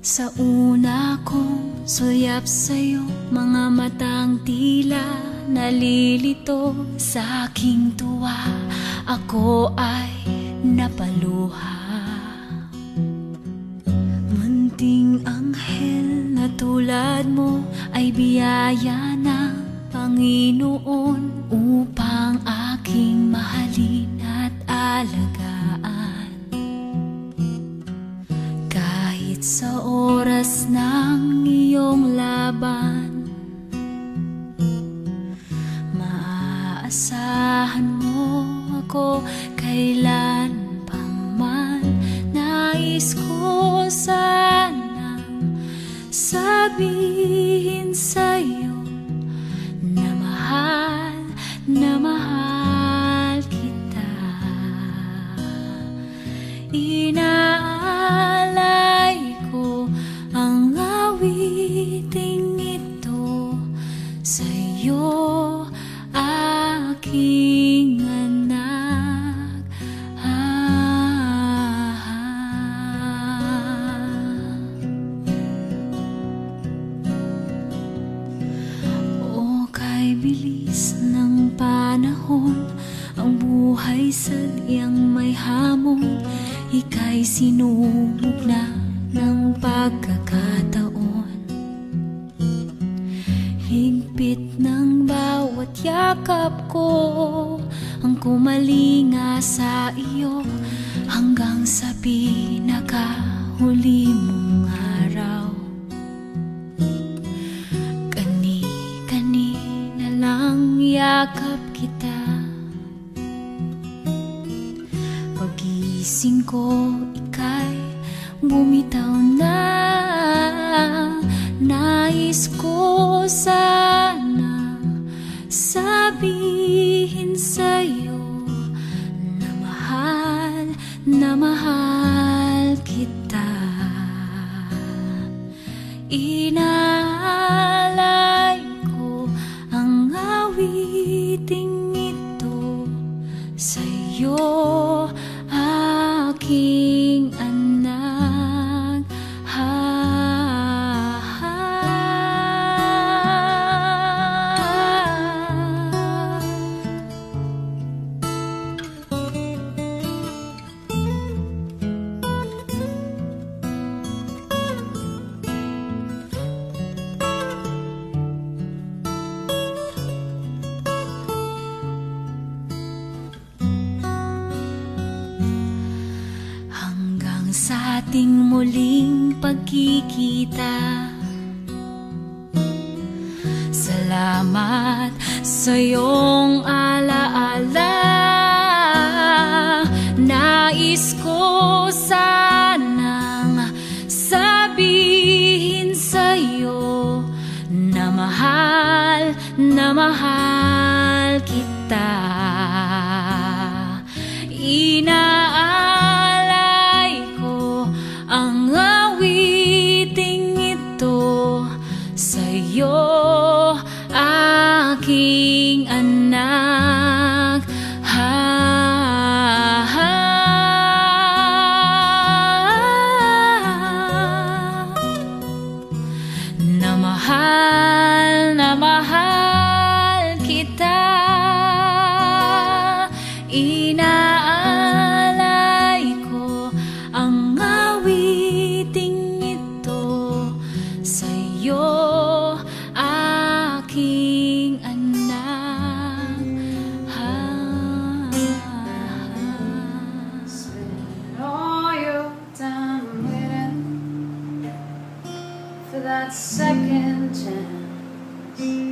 Sa una kong sulyap sa'yo Mga matang tila nalilito Sa aking tuwa. Ako ay napaluha. Munting anghel na tulad mo Ay biyaya ng Panginoon Upang Maaasahan mo ako kailan pa man Nais ko sanang sabihin sa'yo Na mahal, na mahal kita. Inaalay ko ang awiting ito Sa'yo, aking bilis ng panahon Ang buhay sadyang may hamon. Ika'y sinubok na ng pagkakataon. Higpit ng bawat yakap ko Ang kumalinga sa iyo. Hanggang sa pinakahuli mong ko, ika'y bumitaw na. Nais ko sana sabihin sa'yo Na mahal, na mahal kita. Inaalay ko ang awiting ito Sa'yo, aking ating muling pagkikita. Salamat sa iyong alaala. Nais ko sanang sabihin sa'yo Na mahal, na mahal kita. Inaalay Sa'yo, aking anak. Ha, Na mahal, na that second chance.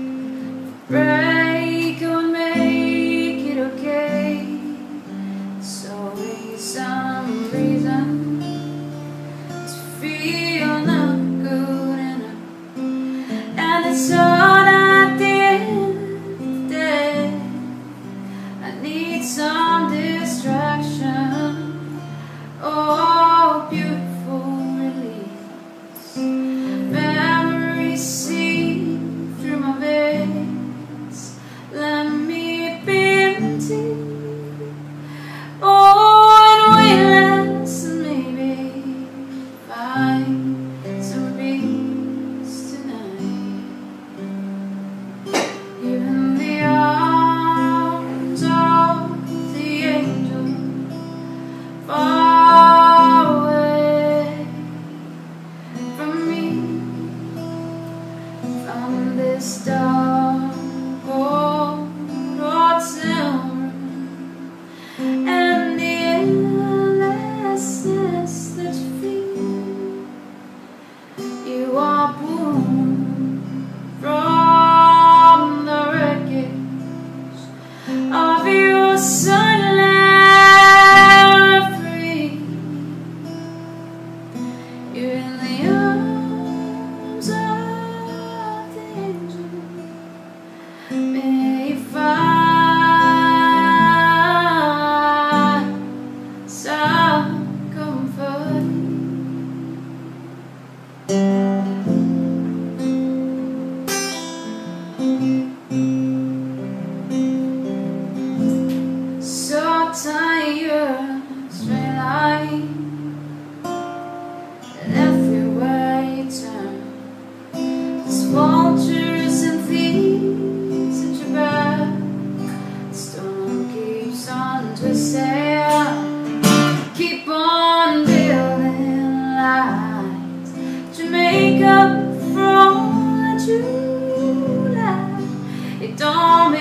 true love. It don't